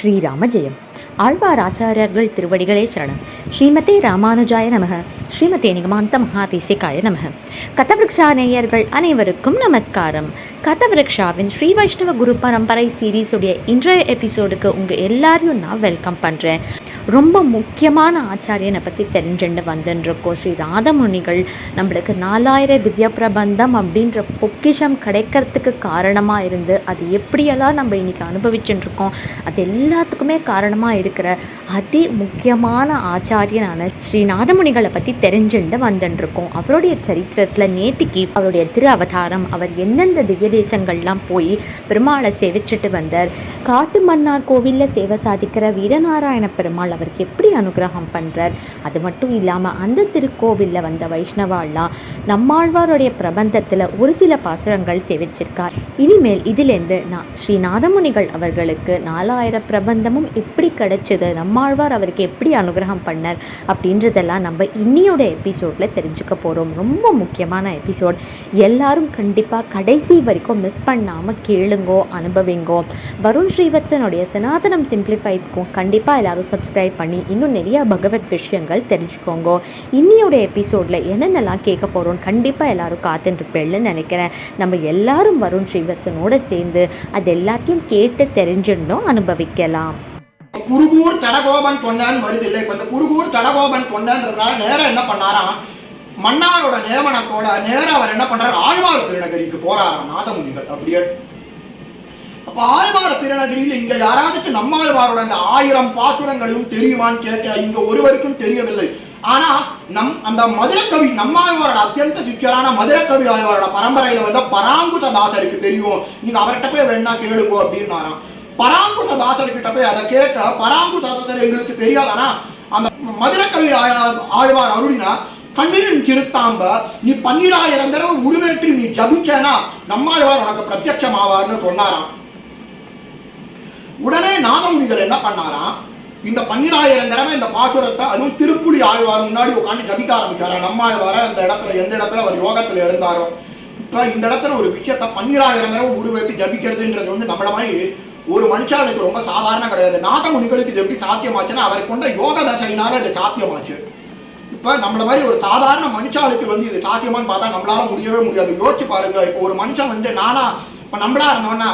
ஸ்ரீராம ஜெயம் ஆழ்வார் ஆச்சாரியர்கள் திருவடிகளே சரணம். ஸ்ரீமதே ராமானுஜாய நமக. ஸ்ரீமதே நிகமாந்த மகாதேசிகாய நமக. கதவிருக்ஷா நேயர்கள் அனைவருக்கும் நமஸ்காரம். கதவிருக்ஷாவின் ஸ்ரீ வைஷ்ணவ குரு பரம்பரை சீரீஸுடைய இன்றைய எபிசோடுக்கு உங்கள் எல்லாரையும் நான் வெல்கம் பண்ணுறேன் ரொம்ப முக்கியமான ஆச்சாரியனை பற்றி தெரிஞ்சுட்டு வந்துட்டுருக்கோம் ஸ்ரீ ராதமுனிகள் நம்மளுக்கு நாலாயிரம் திவ்ய பிரபந்தம் அப்படின்ற பொக்கிஷம் கிடைக்கிறதுக்கு காரணமாக இருந்து அது எப்படியெல்லாம் நம்ம இன்னைக்கு அனுபவிச்சுட்டுருக்கோம் அது எல்லாத்துக்குமே காரணமாக இருக்கிற அதி முக்கியமான ஆச்சாரியனான ஸ்ரீ நாதமுனிகளை பற்றி தெரிஞ்சுட்டு வந்துட்டுருக்கோம் அவருடைய சரித்திரத்தில் நேற்றுக்கு அவருடைய திரு அவதாரம் அவர் எந்தெந்த திவ்ய தேசங்கள்லாம் போய் பெருமாளை சேவிச்சுட்டு வந்தார் காட்டு மன்னார் கோவிலில் சேவை சாதிக்கிற வீரநாராயண பெருமாள் அவருக்கு எப்படி அனுகிரகம் பண்ணுறார் அது மட்டும் இல்லாமல் அந்த திருக்கோவிலில் வந்த வைஷ்ணவாலாம் நம்மாழ்வாருடைய பிரபந்தத்தில் ஒரு சில பாசுரங்கள் சேவிச்சிருக்கார். இனிமேல் இதிலேருந்து நான் ஸ்ரீ நாதமுனிகள் அவர்களுக்கு நாலாயிரம் பிரபந்தமும் எப்படி கிடைச்சது? நம்மாழ்வார் அவருக்கு எப்படி அனுகிரகம் பண்ணார்? அப்படின்றதெல்லாம் நம்ம இன்னியோட எபிசோடில் தெரிஞ்சுக்க போகிறோம் ரொம்ப முக்கியமான எபிசோட். எல்லாரும் கண்டிப்பாக கடைசி வரைக்கும் மிஸ் பண்ணாமல் கேளுங்கோ அனுபவிங்கோ. வருண் ஸ்ரீவத்சனுடைய சனாதனம் சிம்பிளிஃபைக்கும் கண்டிப்பாக எல்லாரும் சப்ஸ்கிரைப் சப்ஸ்கிரைப் பண்ணி இன்னும் நிறையா பகவத் விஷயங்கள் தெரிஞ்சுக்கோங்க. இன்னியோட எபிசோடில் என்னென்னலாம் கேட்க போகிறோம் கண்டிப்பாக எல்லோரும் காத்துருப்பேன்னு நினைக்கிறேன். நம்ம எல்லாரும் வருண் ஸ்ரீவத்சனோட சேர்ந்து அது எல்லாத்தையும் கேட்டு தெரிஞ்சிடணும் அனுபவிக்கலாம். குருகூர் தடகோபன் பொன்னான் வருது இல்லை இப்போ இந்த குருகூர் தடகோபன் பொன்னான்றதுனால நேரம் என்ன பண்ணாராம்? மன்னாரோட நியமனத்தோட நேரம் அவர் என்ன பண்றாரு? ஆழ்வார் திருநகரிக்கு போறாராம் நாதமுனிகள் அப்படியே அப்ப ஆழ்வார் திருநகரியில் இங்க யாராவது நம்மாழ்வாரோட அந்த ஆயிரம் பாத்திரங்களையும் தெரியுமான்னு கேட்க இங்க ஒருவருக்கும் தெரியவில்லை. ஆனா நம் அந்த மதுரக்கவி நம்மாழ்வாரோட அத்தியந்த சிக்கரான மதுரக்கவி ஆழ்வாரோட பரம்பரையில வந்து பராங்குச தாசருக்கு தெரியும். நீங்க அவர்கிட்ட போய் வேணா கேளுங்கோ அப்படின்னாராம். பராங்குச தாசர்கிட்ட போய் அதை கேட்க பராங்குச தாசர் எங்களுக்கு தெரியாதானா? அந்த மதுரக்கவி ஆழ்வார் அருளினா கண்ணீரின் சிறுத்தாம்ப நீ பன்னிராயிரம் தடவை உருவேற்றி நீ ஜபிச்சேனா? நம்மாழ்வார் உனக்கு பிரத்யட்சம் ஆவார்னு சொன்னாராம். உடனே நாதமுனிகள் என்ன பண்ணாராம் இந்த பன்னிராயிரம் தடவை இந்த பாசுரத்தை அதுவும் திருப்புலி ஆழ்வார் முன்னாடி உட்காந்து ஜபிக்க ஆரம்பிச்சாரா? நம்மாழ்வார அந்த இடத்துல எந்த இடத்துல அவர் யோகத்தில் இருந்தாரோ? இப்போ இந்த இடத்துல ஒரு விஷயத்த பன்னிராயிரம் தடவை உருவேற்றி ஜபிக்கிறதுன்றது வந்து நம்மள மாதிரி ஒரு மனுஷாளுக்கு ரொம்ப சாதாரண கிடையாது. நாதமுனிகளுக்கு இது எப்படி சாத்தியமாச்சுன்னா அவர் கொண்ட யோக தசையினால இது சாத்தியமாச்சு. இப்போ நம்மள மாதிரி ஒரு சாதாரண மனுஷாளுக்கு வந்து இது சாத்தியமான்னு பார்த்தா நம்மளால முடியவே முடியாது. யோசிச்சு பாருங்க இப்போ ஒரு மனுஷன் வந்து நானா இப்போ நம்மளா இருந்தோம்னா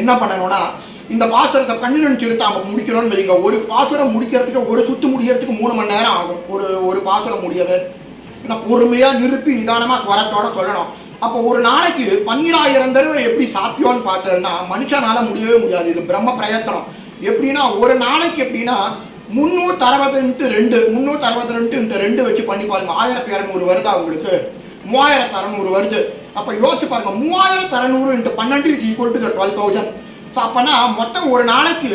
என்ன பண்ணணும்னா இந்த பாத்திரத்தை கண்ணினன் சிறுத்தாம முடிக்கணும்னு வைங்க ஒரு பாத்திரம் முடிக்கிறதுக்கு ஒரு சுத்து முடிகிறதுக்கு மூணு மணி நேரம் ஆகும். ஒரு ஒரு பாத்திரம் முடியவே. ஏன்னா பொறுமையாக நிறுத்தி நிதானமாக ஸ்வரத்தோட சொல்லணும். அப்போ ஒரு நாளைக்கு பன்னிராயிரம் தடவை எப்படி சாத்தியம்னு பார்த்தோம்னா மனுஷனால முடியவே முடியாது. இது பிரம்ம பிரயத்தனம். எப்படின்னா ஒரு நாளைக்கு எப்படின்னா முந்நூற்றி அறுபது ரெண்டு முந்நூற்றி அறுபத்தி ரெண்டு ரெண்டு வச்சு பண்ணி பாருங்க. ஆயிரத்தி இரநூறு வருதா உங்களுக்கு? மூவாயிரத்து அறநூறு வருது. அப்போ யோசிச்சு பாருங்க மூவாயிரத்து அறநூறு இன்ட்டு பன்னெண்டு is equal to twelve thousand so அப்போனா மொத்தம் ஒரு நாளைக்கு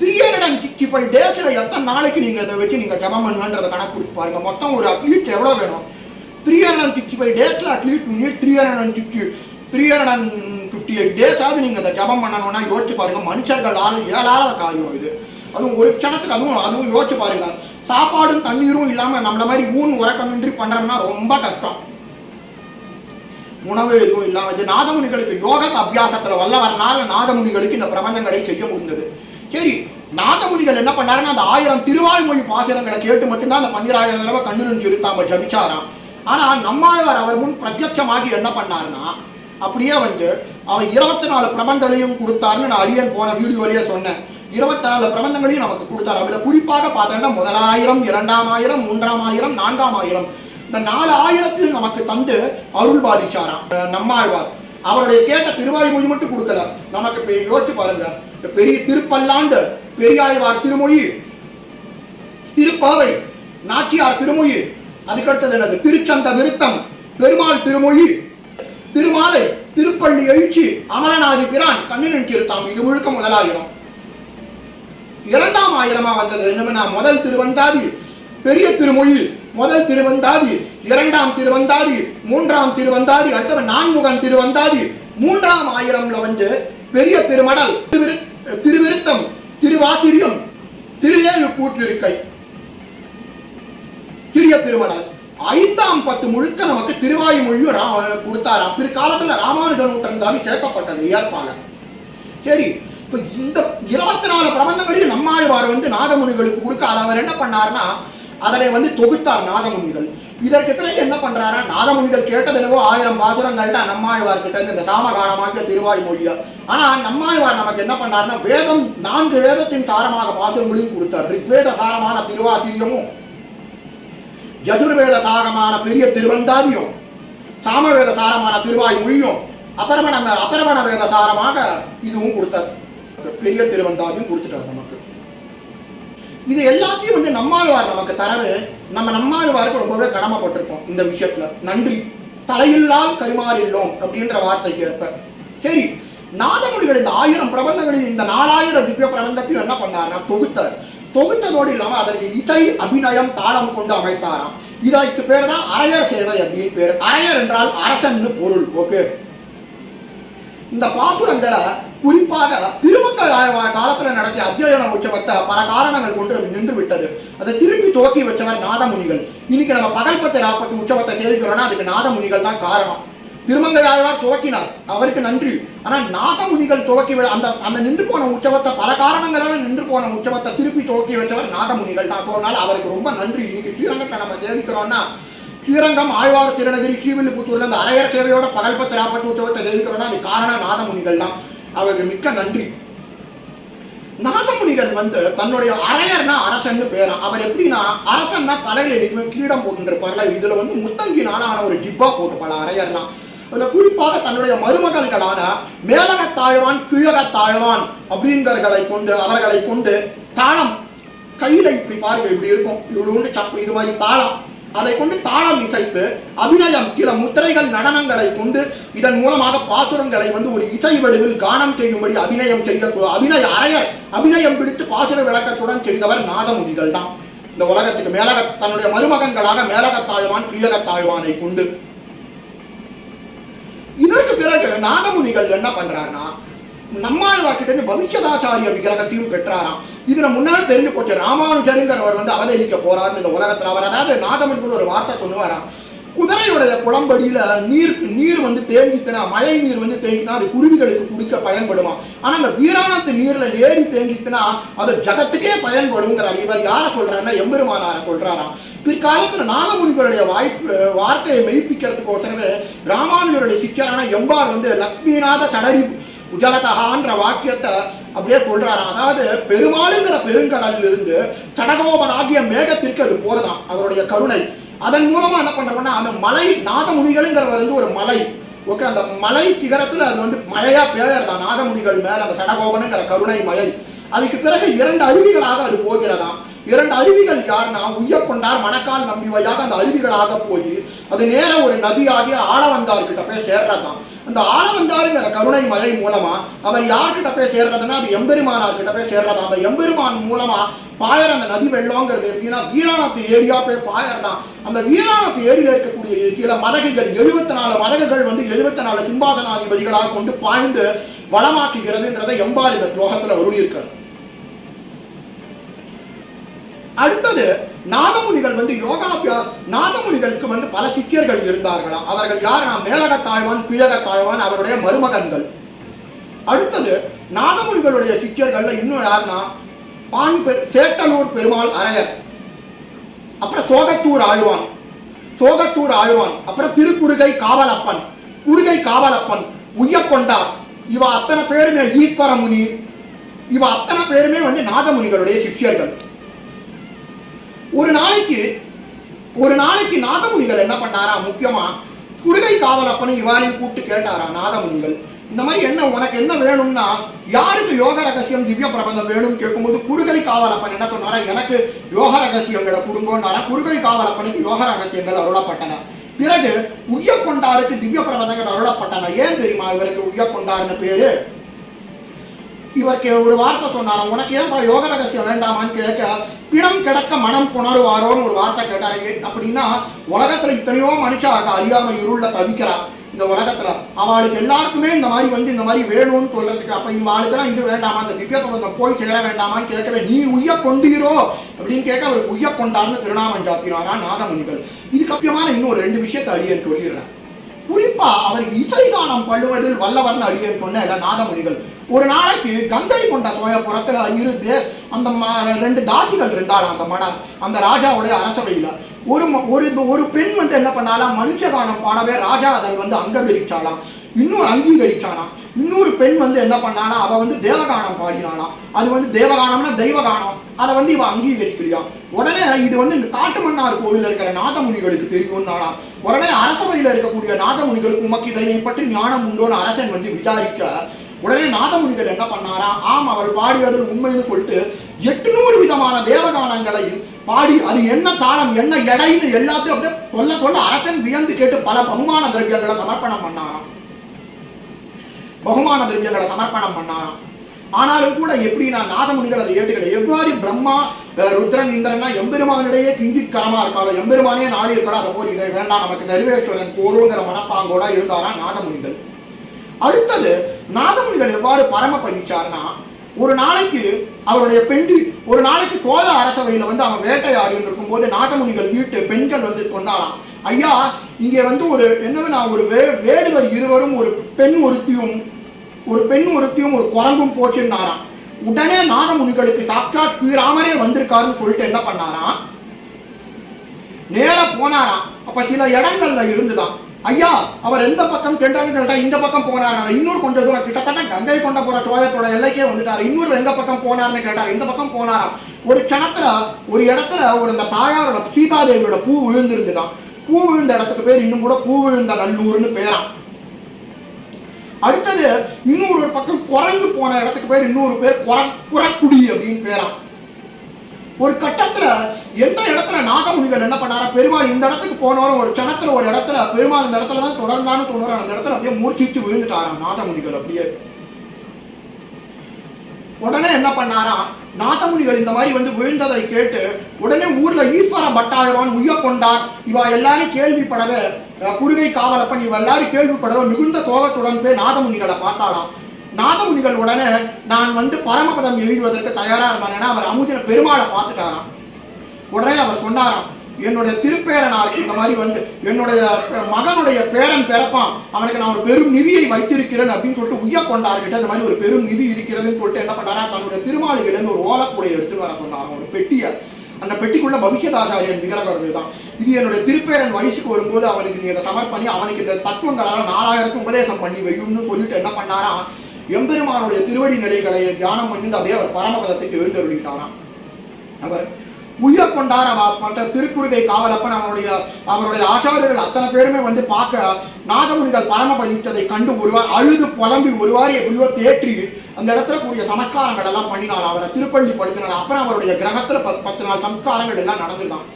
three hundred and sixty five டேஸில் எத்தனை நாளைக்கு நீங்கள் இதை வச்சு நீங்கள் ஜபம் பண்ணுங்கன்றத கணக்கு கொடுத்து பாருங்க. மொத்தம் ஒரு அட்லீஸ்ட் எவ்வளோ வேணும்? Three hundred and sixty five டேஸில் at least need three hundred and sixty three hundred and fifty eight டேஸாவது நீங்கள் அதை ஜபம் பண்ணணும்னா யோசிச்சு பாருங்கள் மனுஷர்களால் ஏழாத காரியம் இது. அதுவும் ஒரு க்ஷணத்துக்கு அதுவும் அதுவும் யோசிச்சு பாருங்கள் சாப்பாடும் தண்ணீரும் இல்லாமல் நம்மள மாதிரி ஊன் உறக்கமின்றி பண்ணுறோம்னா ரொம்ப கஷ்டம். உணவு எதுவும் இல்லாமல் இது நாதமுனிகளுக்கு யோக அபியாசத்தில் வல்லவரனால நாதமுனிகளுக்கு இந்த பிரபஞ்சங்களை செய்ய முடிந்தது. சரி நாதமுனிகள் என்ன பண்ணாருன்னா அந்த ஆயிரம் திருவாய்மொழி பாசுரங்களை கேட்டு மட்டும்தான் அந்த பன்னிராயிரம் தடவை கண்ணுன்னு சிறுத்தாம ஜபிச்சாராம். ஆனால் நம்மாழ்வார் அவர் முன் பிரத்யட்சமாகி என்ன பண்ணாருன்னா அப்படியே வந்து அவர் இருபத்தி நாலு பிரபந்தங்களையும் கொடுத்தாருன்னு நான் அடியன் போன வீடியோ வழியே சொன்னேன். இருபத்தி நாலு பிரபந்தங்களையும் நமக்கு கொடுத்தாரு. அவரை குறிப்பாக பார்த்தோன்னா முதலாயிரம் இரண்டாம் ஆயிரம் மூன்றாம் ஆயிரம் நான்காம் ஆயிரம் இந்த நாலு ஆயிரத்தில் நமக்கு தந்து அருள் பாதிச்சாராம் நம்மாழ்வார். அவருடைய கேட்ட திருவாய்மொழி மட்டும் கொடுக்கல. நமக்கு யோசிச்சு பாருங்க. பெரிய திருப்பல்லாண்டு பெரியாழ்வார் திருமொழி திருப்பாவை நாச்சியார் திருமொழி அதுக்கடுத்தது என்னது? திருச்சந்த விருத்தம் பெருமாள் திருமொழி திருமாலை திருப்பள்ளி எழுச்சி அமரநாதி பிரான் கண்ணின் திருத்தாம் இது முழுக்க முதலாயிரம். இரண்டாம் ஆயிரமா வந்தது. என்னன்னா முதல் திருவந்தாதி. பெரிய திருமொழி. முதல் திருவந்தாதி இரண்டாம் திருவந்தாதி மூன்றாம் திருவந்தாதி அடுத்தவன் நான்முகன் திருவந்தாதி மூன்றாம் ஆயிரம்ல வந்து பெரிய திருமடல் திருவிருத்தம் திருவாசிரியம் திருவேறு கூற்றிருக்கை. சிறிய திருமடல். ஐந்தாம் பத்து முழுக்க நமக்கு திருவாயுமொழியும் ரா- கொடுத்தாராம் பிற்காலத்துல ராமானுஜ நூற்றந்தாவி சேர்க்கப்பட்டது ஏற்பாளர் சரி இப்போ இந்த இருபத்தி நாலு பிரபந்தங்களையும் நம்மாழ்வார் வந்து நாதமுனிகளுக்கு கொடுக்க அவர் என்ன பண்ணாருன்னா அதனை வந்து தொகுத்தார் நாதமுனிகள். இதற்கு பிறகு என்ன பண்றாரா? நாதமுனிகள் கேட்டது என்னவோ ஆயிரம் பாசுரங்கள் தான் நம்மாழ்வார் கிட்ட இருந்து இந்த சாமகானமாகிய திருவாய் மொழியா. ஆனா நம்மாழ்வார் நமக்கு என்ன பண்ணாருன்னா வேதம் நான்கு வேதத்தின் சாரமாக பாசுரங்களையும் கொடுத்தார். ரிக்வேத சாரமான திருவாசிரியமும் யஜுர்வேத சாரமான பெரிய திருவந்தாதியும் சாமவேத சாரமான திருவாய் மொழியும் அதர்மண அதர்வண வேத சாரமாக இதுவும் கொடுத்தார். பெரிய திருவந்தாதியும் கொடுத்துட்டார் நமக்கு. இது எல்லாத்தையும் வந்து நம்மாழ்வார் நமக்கு தரவு. நம்ம நம்மாழ்வாருக்கு ரொம்பவே கடமைப்பட்டிருக்கோம் இந்த விஷயத்துல. நன்றி. தலையில்லால் கைமாறில்லோம் அப்படின்ற வார்த்தைக்கு ஏற்ப. சரி நாதமொழிகள் இந்த ஆயிரம் பிரபந்தங்களில் இந்த நாலாயிரம் திவ்ய பிரபந்தத்தையும் என்ன பண்ணார்னா தொகுத்தார். தொகுத்ததோடு இல்லாமல் அதற்கு இசை அபிநயம் தாளம் கொண்டு அமைத்தாராம். இதற்கு பேர் தான் அரையர் சேவை அப்படின்னு பேர். அரையர் என்றால் அரசன்னு பொருள். ஓகே. இந்த பாசுரங்களை குறிப்பாக திருமங்கல் காலத்தில் நடத்திய அத்தியன உற்சவத்தை பல காரணங்கள் கொண்டு நின்று விட்டது அதை திருப்பி துவக்கி வச்சவர் நாதமுனிகள். இன்னைக்கு நம்ம பகல்பத்து ராப்பட்டு உற்சவத்தை சேவிக்கிறோம்னா அதுக்கு நாதமுனிகள் தான் காரணம். திருமங்கல் ஆழ்வார் துவக்கினார். அவருக்கு நன்றி. ஆனால் நாதமுனிகள் துவக்கி அந்த அந்த நின்று போன உற்சவத்தை பல காரணங்களால் நின்று போன உற்சவத்தை திருப்பி துவக்கி வச்சவர் நாதமுனிகள் தான். போனால் அவருக்கு ரொம்ப நன்றி. இன்னைக்கு ஸ்ரீரங்கத்தில் நம்ம சேவிக்கிறோம்னா ஸ்ரீரங்கம் ஆழ்வார் திருநகிரி ஸ்ரீவில்லிபுத்தூர்ல அந்த அரையர் சேவையோட பகல்பத்து ராப்பட்டு உற்சவத்தை சேவிக்கிறோம்னா அது காரணம் நாதமுனிகள் தான். அவருக்கு மிக்க நன்றி. நாதமுனிகள் வந்து தன்னுடைய அரையர்னா அரசன்னு பேராம் அவர் எப்படின்னா அரசன்னா தலையில் எதுக்குமே கிரீடம் போட்டுருப்பார்ல இதுல வந்து முத்தங்கி முத்தங்கினான ஒரு ஜிப்பா போட்டுப்பாள் அரையர்னா. அதில் குறிப்பாக தன்னுடைய மருமகள்களான மேலகத்தாழ்வான் கீழகத்தாழ்வான் அப்படிங்கிறகளை கொண்டு அவர்களை கொண்டு தாளம். கையில் இப்படி பாருங்க இப்படி இருக்கும். இவ்வளோண்டு உண்டு சப்பு இது மாதிரி தாளம். அதை கொண்டு தாளம் இசைத்து அபிநயம் சில முத்திரைகள் நடனங்களை கொண்டு இதன் மூலமாக பாசுரங்களை வந்து ஒரு இசை வடிவில் கானம் செய்யும்படி அபிநயம் செய்ய அபிநய அறையர் அபிநயம் பிடித்து பாசுர விளக்கத்துடன் செய்தவர் நாதமுனிகள் தான். இந்த உலகத்துக்கு மேலக தன்னுடைய மருமகன்களாக மேலகத்தாழ்வான் கீழகத்தாழ்வானை கொண்டு. இதற்கு பிறகு நாதமுனிகள் என்ன பண்றாருன்னா நம்மாழ்வார்கிட்ட இருந்து பவிஷ்யதாச்சாரிய விக்கிரகத்தையும் பெற்றாராம். இதுல முன்னாடி தெரிஞ்சு போச்சு ராமானுஜருங்கிறவர் வந்து அவதரிக்க போறாரு இந்த உலகத்துல அவர் அதாவது நாதமன் ஒரு வார்த்தை சொல்லுவாராம். குதிரையுடைய குளம்படியில நீர் நீர் வந்து தேங்கித்தினா மழை நீர் வந்து தேங்கினா அது குருவிகளுக்கு குடிக்க பயன்படுமா? ஆனா அந்த வீராணத்து நீர்ல ஏறி தேங்கித்தினா அது ஜகத்துக்கே பயன்படுங்கிறார் இவர் யார சொல்றாருன்னா எம்பெருமானார சொல்றாராம். பிற்காலத்துல நாகமுனிகளுடைய வாய்ப்பு வார்த்தையை மெய்ப்பிக்கிறதுக்கோசரமே ராமானுஜருடைய சிச்சரான எம்பார் வந்து லக்ஷ்மிநாத சடரி உஜலதகான்ற வாக்கியத்தை அப்படியே சொல்றாரு அதாவது பெருமாளுங்கிற பெருங்கடலில் இருந்து சடகோபன் ஆகிய மேகத்திற்கு அது போறதாம் அவருடைய கருணை. அதன் மூலமா என்ன பண்றோம்னா அந்த மலை நாதமுனிகளுங்கிறவர் வந்து ஒரு மலை. ஓகே அந்த மலை சிகரத்தில் அது வந்து மழையா பேரதா நாதமுனிகள் மேல அந்த சடகோபனுங்கிற கருணை மலை அதுக்கு பிறகு இரண்டு அருவிகளாக அது போகிறதாம். இரண்டு அருவிகள் யார்னா உய்யக்கொண்டார் மணக்கால் நம்பிவையாக அந்த அருவிகளாக போய் அது நேர ஒரு நதியாகிய ஆளவந்தார்கிட்ட போய் சேர்றதான் அந்த ஆளவந்தாருங்கிற கருணை மலை மூலமா அவர் யார்கிட்ட போய் சேர்றதுன்னா அது எம்பெருமானார்கிட்ட போய் சேர்றதாம். அந்த எம்பெருமான் மூலமா பாயற அந்த நதி வெள்ளங்கிறது எப்படின்னா வீராணத்து ஏரியா போய் பாயறதான் அந்த வீராணத்து ஏரியில் இருக்கக்கூடிய சில மதகுகள் எழுபத்தி நாலு மதகுகள் வந்து எழுபத்தி நாலு சிம்பாசனாதிபதிகளாக கொண்டு பாய்ந்து வளமாக்குகிறதுன்றதை எம்பார் இந்த ஸ்லோகத்துல அருளியிருக்கார். அடுத்தது நாதமுனிகள் வந்து யோகாபியா நாதமுனிகளுக்கு வந்து பல சிஷ்யர்கள் இருந்தார்களாம் அவர்கள் யாருன்னா? கீழக கீழகத்தாழ்வான் அவருடைய மருமகன்கள். அடுத்தது நாதமுனிகளுடைய சிஷ்யர்கள்ல இன்னும் யாருன்னா? பான் பெ சேட்டலூர் பெருமாள் அரையர். அப்புறம் சோகத்தூர் ஆழ்வான். சோகத்தூர் ஆழ்வான். அப்புறம் திருக்குறுகை காவலப்பன். குறுகை காவலப்பன் உய்யக்கொண்டார். இவ அத்தனை பேருமே ஈஸ்வர முனி இவ அத்தனை பேருமே வந்து நாதமுனிகளுடைய சிஷ்யர்கள். ஒரு நாளைக்கு ஒரு நாளைக்கு நாதமுனிகள் என்ன பண்ணாரா? முக்கியமா குடுகை காவலப்பனை இவாளையும் கூப்பிட்டு கேட்டாரா நாதமுனிகள்? இந்த மாதிரி என்ன உனக்கு என்ன வேணும்னா யாருக்கு யோக ரகசியம் திவ்ய பிரபந்தம் வேணும்னு கேட்கும்போது குறுகை காவலப்பன் என்ன சொன்னாரா? எனக்கு யோக ரகசியங்களை கொடுங்கன்னாரா? குறுகை காவலப்பனுக்கு யோக ரகசியங்கள் அருளப்பட்டன. பிறகு உய்யக்கொண்டாருக்கு திவ்ய பிரபந்தங்கள் அருளப்பட்டன. ஏன் தெரியுமா இவருக்கு உய்யக்கொண்டார்னு பேரு? இவருக்கு ஒரு வார்த்தை சொன்னாராம் உனக்கு ஏன்பா யோக ரகசியம் வேண்டாமான்னு கேட்க பிணம் கிடக்க மனம் புணருவாரோன்னு ஒரு வார்த்தை கேட்டாரு. அப்படின்னா உலகத்துல இத்தனையோ மனுஷா இருக்கா அறியாம இருள தவிக்கிறா இந்த உலகத்துல. அவளுக்கு எல்லாருக்குமே இந்த மாதிரி வந்து இந்த மாதிரி வேணும்னு சொல்றதுக்கு அப்ப இந்த ஆளுக்கெல்லாம் இது வேண்டாமா? இந்த திவ்ய பிரபந்தம் போய் சேர வேண்டாமான்னு கேட்கல நீ உய்ய கொண்டீரோ? அப்படின்னு கேட்க அவர் உய்ய கொண்டார்னு திருநாமன் சாத்தினாரா நாதமுனிகள் இதுக்கு முக்கியமான இன்னும் ஒரு ரெண்டு விஷயத்தை அடியேன் சொல்லிடுறேன். குறிப்பா அவர் இசைகானம் பண்ணுவதில் வல்லவர்னு அடியேன் சொன்ன நாதமொழிகள். ஒரு நாளைக்கு கங்கை கொண்ட சோழபுரத்தில் இருந்து அந்த ம- ரெண்டு தாசிகள் இருந்தாலும் அந்த மன அந்த ராஜாவுடைய அரசவையில். ஒரு ஒரு ஒரு பெண் வந்து என்ன பண்ணாலாம் மனுஷகானம் பாடவே ராஜா அதை வந்து அங்கீகரிச்சாலாம் இன்னொரு அங்கீகரிச்சானா? இன்னொரு பெண் வந்து என்ன பண்ணானா அவள் வந்து தேவகானம் பாடினானா? அது வந்து தேவகானம்னா தெய்வகானம். அதை வந்து இவன் அங்கீகரிக்கலையா? உடனே இது வந்து இந்த காட்டுமன்னார் கோவில்ல இருக்கிற நாதமுனிகளுக்கு தெரியும்னானா? உடனே அரசவையில் இருக்கக்கூடிய நாதமுனிகளுக்கு உமக்கு இதனை பற்றி ஞானம் உண்டோன்னு அரசன் வந்து விசாரிக்க உடனே நாதமுனிகள் என்ன பண்ணாரா? ஆம் அவள் பாடியதில் உண்மைன்னு சொல்லிட்டு எட்நூறு விதமான தேவகானங்களை பாடி அது என்ன தாளம் என்ன எடைன்னு எல்லாத்தையும் அப்படியே கொல்ல கொள்ள அரசன் வியந்து கேட்டு பல பகுமான திரவியங்களை சமர்ப்பணம் பண்ணாராம் பகுமான திரவியங்களை சமர்ப்பணம் பண்ணான் ஆனாலும் கூட எப்படி நான் நாதமுனிகள் அதை ஏற்றுக்கல. எவ்வாறு பிரம்மா ருத்ரன் இந்திரன்னா எம்பெருமானிடையே கிஞ்சித்கரமா இருக்காளோ எம்பெருமானே நாடி இருக்காளோ அதை போய் வேண்டாம். நமக்கு சர்வேஸ்வரன் போருங்கிற மனப்பாங்கோட இருந்தாரா நாதமுனிகள். அடுத்தது நாதமுனிகள் எவ்வாறு பரம பயிச்சார்னா ஒரு நாளைக்கு அவருடைய பெண்டி ஒரு நாளைக்கு கோல அரசவையில் வந்து அவன் வேட்டையாடின்னு இருக்கும்போது நாதமுனிகள் வீட்டு பெண்கள் வந்து கொண்டாலாம் ஐயா இங்கே வந்து ஒரு என்னவென்னா ஒரு வே வேடுவர் இருவரும் ஒரு பெண் ஒருத்தியும் ஒரு பெண் ஒருத்தியும் ஒரு குரங்கும் போச்சுன்னாராம். உடனே நாதமுனிகளுக்கு சாட்சாத் ஸ்ரீராமரே வந்திருக்காருன்னு சொல்லிட்டு என்ன பண்ணாராம்? நேராக போனாராம். அப்ப சில இடங்கள்ல இருந்துதான். ஐயா அவர் எந்த பக்கம் கேட்டாங்க கேட்டா இந்த பக்கம் போனார் இன்னொரு கொஞ்சம் தூரம் கிட்டத்தட்ட கங்கை கொண்ட போற சோழத்தோட எல்லைக்கே வந்துட்டார். இன்னொரு எந்த பக்கம் போனார்னு கேட்டார். இந்த பக்கம் போனாராம். ஒரு கணத்துல ஒரு இடத்துல ஒரு அந்த தாயாரோட சீதாதேவியோட பூ விழுந்திருந்துதான். பூ விழுந்த இடத்துக்கு பேர் இன்னும் கூட பூ விழுந்த நல்லூர்னு பேரா அடுத்தது இன்னொரு ஒரு பக்கம் குரங்கு போன இடத்துக்கு பேர் இன்னொரு பேர் குர குரக்குடி அப்படின்னு பேராம். ஒரு கட்டத்துல எந்த இடத்துல நாகமுனிகள் என்ன பண்ணாரா பெருமாள் இந்த இடத்துக்கு போனவரும் ஒரு கணத்துல ஒரு இடத்துல பெருமாள் இந்த இடத்துல தான் தொடர்ந்தான்னு தோணுற அந்த இடத்துல அப்படியே மூர்ச்சிச்சு விழுந்துட்டாராம் நாகமுனிகள் அப்படியே. உடனே என்ன பண்ணாராம் நாதமுனிகள் இந்த மாதிரி வந்து விழுந்ததை கேட்டு உடனே ஊர்ல ஈஸ்வர பட்டாயவான் உய்ய கொண்டார். இவா எல்லாரும் கேள்விப்படவே குறுகை காவலப்பன் இவ எல்லாரும் கேள்விப்படவே மிகுந்த சோகத்துடன் போய் நாதமுனிகளை பார்த்தாளாம். நாதமுனிகள் உடனே நான் வந்து பரமபதம் எழுதுவதற்கு தயாரா இருந்தான் ஏன்னா அவர் அமுதன பெருமாளை பார்த்துட்டாராம். உடனே அவர் சொன்னாராம் என்னுடைய திருப்பேரனாருக்கு இந்த மாதிரி வந்து என்னுடைய மகனுடைய பேரன் பிறப்பான். அவனுக்கு நான் ஒரு பெரும் நிதியை வைத்திருக்கிறேன் அப்படின்னு சொல்லிட்டு உய்ய கொண்டார்கிட்ட இந்த மாதிரி ஒரு பெரும் நிதி இருக்கிறதுன்னு சொல்லிட்டு என்ன பண்ணாரா? தன்னுடைய திருமாளிகையிலேருந்து ஒரு ஓலக்கூடையை எடுத்துட்டு வர சொன்னாங்க ஒரு பெட்டியை. அந்த பெட்டிக்குள்ள பவிஷ்யதாச்சாரியன் விக்கிரகம் தான் இது என்னுடைய திருப்பேரன் வயசுக்கு வரும்போது அவனுக்கு நீ அதை சமர் பண்ணி அவனுக்கு இந்த தத்துவங்களால் நாலாயிரத்துக்கு உபதேசம் பண்ணி வையும்னு சொல்லிட்டு என்ன பண்ணாரா? எம்பெருமானுடைய திருவடி நிலைகளை தியானம் பண்ணி அப்படியே அவர் பரமபதத்துக்கு எழுந்தருளிட்டாராம். அவர் உய்ய கொண்டார் அவ மற்ற திருக்குறுகை காவலப்பன் அவனுடைய அவருடைய ஆச்சாரியர்கள் அத்தனை பேருமே வந்து பார்க்க நாகமுனிகள் பரம பதித்ததை கண்டு ஒருவார் அழுது புலம்பி ஒருவாரி எப்படியோ தேற்றி அந்த இடத்துல கூடிய சமஸ்காரங்கள் எல்லாம் பண்ணினார். அவரை திருப்பள்ளி படுத்தினார். அப்புறம் அவருடைய கிரகத்துல பத் பத்து நாள் சம்ஸ்காரங்கள் எல்லாம் நடந்துதான்.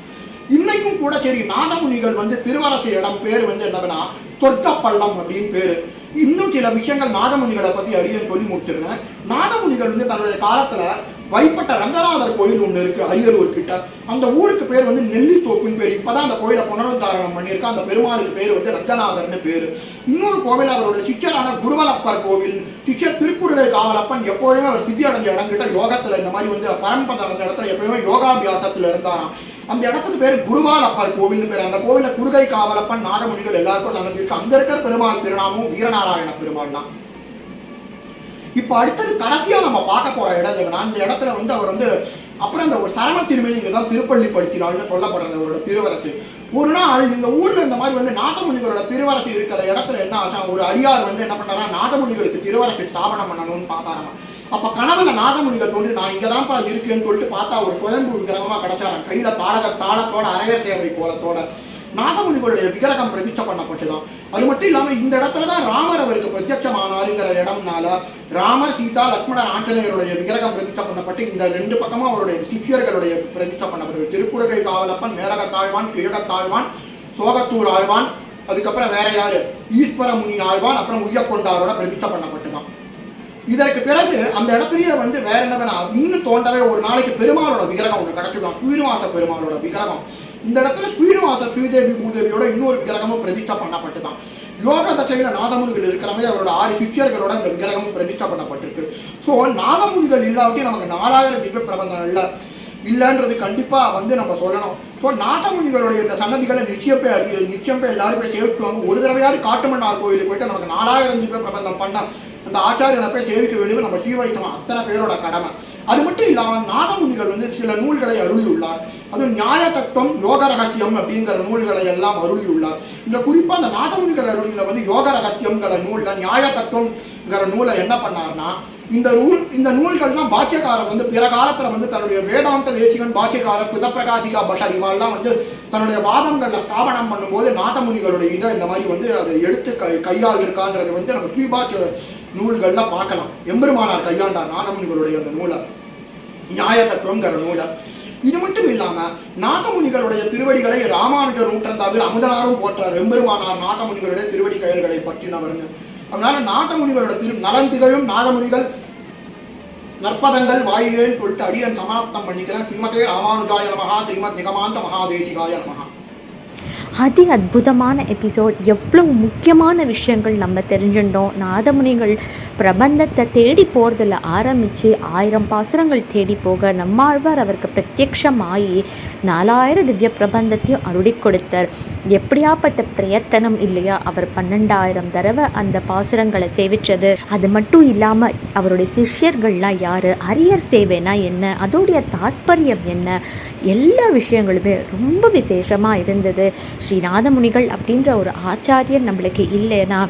இன்னைக்கும் கூட சரி நாதமுனிகள் வந்து திருவரசு இடம் பேர் வந்து என்னதுன்னா சொர்க்கப்பள்ளம் அப்படின்னு பேர். இன்னும் சில விஷயங்கள் நாதமுனிகளை பத்தி அடியும் சொல்லி முடிச்சிருக்கேன். நாதமுனிகள் வந்து தன்னுடைய காலத்துல வைப்பட்ட ரங்கநாதர் கோயில் ஒன்று இருக்குது அரியலூர் கிட்ட. அந்த ஊருக்கு பேர் வந்து நெல்லித்தோப்புன்னு பேர். இப்பதான் அந்த கோயிலை புனருத்தாரணம் பண்ணியிருக்கா. அந்த பெருமாளுக்கு பேர் வந்து ரங்கநாதர்னு பேர். இன்னொரு கோவில் அவரோட சிச்சரான குருவலப்பர் கோவில். சிச்சர் திருக்குறளை காவலப்பன் எப்போதுமே அவர் சித்தி அடைஞ்ச இடம் கிட்ட யோகத்தில் இந்த மாதிரி வந்து பரம்பதை அடைஞ்ச இடத்துல எப்பயுமே யோகாபியாசத்தில் இருந்தாராம். அந்த இடத்துக்கு பேர் குருவாலப்பர் கோவில்னு பேர். அந்த கோவிலில் குருகை காவலப்பன் நாகமணிகள் எல்லாருக்கும் சன்னதிருக்கு அங்கே இருக்கிற பெருமாள் திருநாமும் வீரநாராயண பெருமாள் தான் இப்போ அடுத்தது கடைசியாக நம்ம பார்க்க போகிற இடம் என்னன்னா அந்த இடத்துல வந்து அவர் வந்து அப்புறம் அந்த ஒரு சரம திருமணி இங்கே தான் திருப்பள்ளி படுத்தினாள்னு சொல்லப்படுறது அவரோட திருவரசு. ஒரு நாள் இந்த ஊரில் இந்த மாதிரி வந்து நாதமுனிகளோட திருவரசு இருக்கிற இடத்துல என்ன ஆச்சா ஒரு அடியார் வந்து என்ன பண்ணாரா நாதமுனிகளுக்கு திருவரசு ஸ்தாபனம் பண்ணணும்னு பார்த்தாராம். அப்போ கனவுல நாதமுனிகள் தோன்றி நான் இங்கே தான்ப்பா இருக்கேன்னு சொல்லிட்டு பார்த்தா ஒரு சுயம்பு கிரகமாக கிடைச்சாராம். கையில் தாளக தாளத்தோட அரையர் சேவை கோலத்தோட. நாகமுனிகளுடைய விக்கிரகம் பிரதிஷ்டை பண்ணப்பட்டுதான் அது மட்டும் இல்லாமல் இந்த இடத்துல தான் ராமர் அவருக்கு பிரத்யட்சமானாருங்கிற இடம்னால ராமர் சீதா லக்ஷ்மணர் ஆஞ்சநேயருடைய விக்கிரகம் பிரதிஷ்டை பண்ணப்பட்டு இந்த ரெண்டு பக்கமும் அவருடைய சிஷியர்களுடைய பிரதிஷ்டை பண்ணப்பட்டது திருப்புரகை காவலப்பன் மேலகத்தாழ்வான் கிழகத்தாழ்வான் சோகத்தூர் ஆழ்வான் அதுக்கப்புறம் வேற யாரு? ஈஸ்வர முனி ஆழ்வான் அப்புறம் உய்யக்கொண்டாரோட பிரதிஷ்டை பண்ணப்பட்டுதான் இதற்கு பிறகு அந்த இடத்துலயே வந்து வேற என்ன வேணா இன்னும் தோண்டவே ஒரு நாளைக்கு பெருமாளோட விக்கிரகம் ஒன்று கிடைச்சிடலாம் ஸ்ரீனிவாச பெருமாளோட விக்கிரகம். இந்த இடத்துல ஸ்ரீனிவாச ஸ்ரீதேவி பூதேவியோட இன்னொரு விக்கிரகமும் பண்ணப்பட்டு பண்ணப்பட்டுதான். யோக தசையில நாதமுனிகள் இருக்கிறமே அவரோட ஆறு சிஷியர்களோட இந்த விக்கிரகமும் பிரதிஷ்டா பண்ணப்பட்டிருக்கு. ஸோ நாதமுனிகள் இல்லாட்டி நமக்கு நாலாயிரம் திவ்ய பிரபந்தம் இல்லை. இல்லைன்றது கண்டிப்பாக வந்து நம்ம சொல்லணும். ஸோ நாதமுனிகளுடைய இந்த சன்னதிகளை நிச்சயம் போய் அடி நிச்சயம் போய் எல்லாரும் போய் சேவிக்குவாங்க ஒரு தடவையாவது காட்டுமன்னார் கோயிலுக்கு போயிட்டு நமக்கு நாலாயிரம் ஜிபே பிரபந்தம் பண்ண அந்த ஆச்சாரியனை போய் சேவிக்க வேண்டியது நம்ம ஸ்ரீ வைஷ்ணவம் அத்தனை பேரோட கடமை. அது மட்டும் இல்லாமல் நாதமுனிகள் வந்து சில நூல்களை அருளியுள்ளார். அதுவும் நியாய தத்துவம் யோக ரகசியம் அப்படிங்கிற நூல்களை எல்லாம் அருளியுள்ளார். இந்த குறிப்பாக அந்த நாதமுனிகள் அருளியில் வந்து யோக ரகசியங்கிற நூலில் நியாய தத்துவம்ங்கிற நூலை என்ன பண்ணார்னா இந்த நூல் இந்த நூல்கள்லாம் பாக்கியக்காரர் வந்து பிற காலத்தில் வந்து தன்னுடைய வேதாந்த தேசிகன் பாக்கியக்காரர் புதப்பிரகாசிகா பஷர் இவாள்லாம் வந்து தன்னுடைய வாதங்களில் ஸ்தாபனம் பண்ணும்போது நாதமுனிகளுடைய இதை இந்த மாதிரி வந்து அதை எடுத்து கை கையால் இருக்காங்கிறத வந்து நம்ம ஸ்ரீபாட்ச நூல்களில் பார்க்கலாம். எம்பெருமானார் கையாண்டார் நாதமுனிகளுடைய அந்த நூலை. நியாய தத்துவங்கிற நூலை இது மட்டும் இல்லாம நாதமுனிகளுடைய திருவடிகளை ராமானுஜர் நூற்றந்தாவில் அமுதனாரும் போற்றார். எம்பெருமானார் நாதமுனிகளுடைய திருவடி கயல்களை பற்றினவர்னு. அதனால நாகமுனிகளோட திரு நலன் திகழும் நாதமுனிகள் நற்பதங்கள் வாயிலேன்னு சொல்லிட்டு அடியன் சமாப்தம் பண்ணிக்கிறேன். ஸ்ரீமதே ராமானுஜாய மகா ஸ்ரீமத் நிகமாந்த மகாதேசிகாய மகா அதி அற்புதமான எபிசோட் எவ்வளோ முக்கியமான விஷயங்கள் நம்ம தெரிஞ்சுட்டோம் நாதமுனிகள் பிரபந்தத்தை தேடி போகிறதுல ஆரம்பித்து ஆயிரம் பாசுரங்கள் தேடி போக நம்மாழ்வார் அவருக்கு பிரத்யக்ஷமாகி நாலாயிரம் திவ்ய பிரபந்தத்தையும் அருளி கொடுத்தார். எப்படியாப்பட்ட பிரயத்தனம் இல்லையா? அவர் பன்னெண்டாயிரம் தடவை அந்த பாசுரங்களை சேவிச்சது. அது மட்டும் இல்லாமல் அவருடைய சிஷ்யர்கள்லாம் யார்? அரியர் சேவைனா என்ன? அதோடைய தாற்பயம் என்ன? எல்லா விஷயங்களுமே ரொம்ப விசேஷமாக இருந்தது. ஸ்ரீநாதமுனிகள் அப்படின்ற ஒரு ஆச்சாரியர் நம்மளுக்கு இல்லைன்னா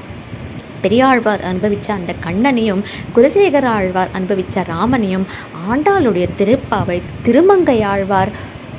பெரியாழ்வார் அனுபவித்த அந்த கண்ணனையும் குலசேகர ஆழ்வார் அனுபவித்த ராமனையும் ஆண்டாளுடைய திருப்பாவை திருமங்கையாழ்வார்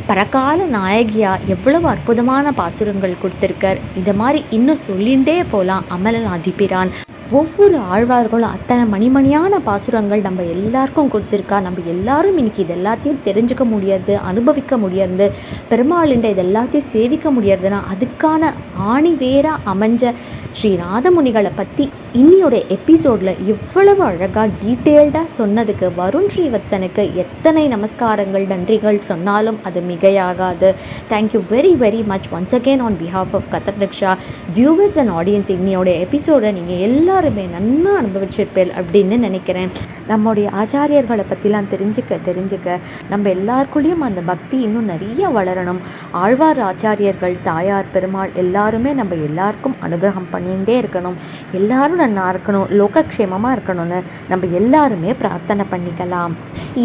பரகால நாயகியாக எவ்வளவு அற்புதமான பாசுரங்கள் கொடுத்துருக்கார். இது மாதிரி இன்னும் சொல்லிகிட்டே போகலாம் அமலன் அதிபிரான் ஒவ்வொரு ஆழ்வார்களும் அத்தனை மணிமணியான பாசுரங்கள் நம்ம எல்லாருக்கும் கொடுத்துருக்கா. நம்ம எல்லாரும் இன்னைக்கு இது எல்லாத்தையும் தெரிஞ்சுக்க முடியாது அனுபவிக்க முடியாது பெருமாளுண்ட இது எல்லாத்தையும் சேவிக்க முடியறதுன்னா அதுக்கான ஆணி வேற அமைஞ்ச ஸ்ரீநாதமுனிகளை பற்றி இன்னியோட எபிசோடில் இவ்வளவு அழகாக டீட்டெயில்டாக சொன்னதுக்கு வருண் ஸ்ரீவத்சனுக்கு எத்தனை நமஸ்காரங்கள் நன்றிகள் சொன்னாலும் அது மிகையாகாது. Thank you very very much once again on behalf of கதக்ரிக்ஷா viewers and audience இன்னியோட எபிசோடை நீங்கள் எல்லாருமே நன்னா அனுபவிச்சிருப்பேன் அப்படின்னு நினைக்கிறேன். நம்முடைய ஆச்சாரியர்களை பற்றிலாம் தெரிஞ்சுக்க தெரிஞ்சுக்க நம்ம எல்லாருக்குள்ளேயும் அந்த பக்தி இன்னும் நிறைய வளரணும். ஆழ்வார் ஆச்சாரியர்கள் தாயார் பெருமாள் எல்லாருமே நம்ம எல்லாருக்கும் அனுகிரகம் பண்ணிகிட்டே இருக்கணும். எல்லாரும் நல்லா இருக்கணும் லோகக்ஷேமமாக இருக்கணும்னு நம்ம எல்லாருமே பிரார்த்தனை பண்ணிக்கலாம்.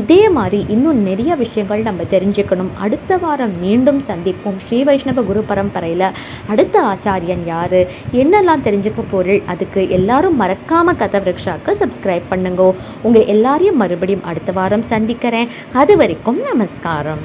இதே மாதிரி இன்னும் நிறைய விஷயங்கள் நம்ம தெரிஞ்சுக்கணும். அடுத்த வாரம் மீண்டும் சந்திப்போம். ஸ்ரீ வைஷ்ணவ குரு பரம்பரையில் அடுத்த ஆச்சாரியன் யார் என்னெல்லாம் தெரிஞ்சுக்க பொருள் அதுக்கு எல்லாரும் மறக்காமல் கதை விரக்ஷாக்கு சப்ஸ்கிரைப் பண்ணுங்க. உங்கள் எல்லாரையும் மறுபடியும் அடுத்த வாரம் சந்திக்கிறேன். அது வரைக்கும் நமஸ்காரம்.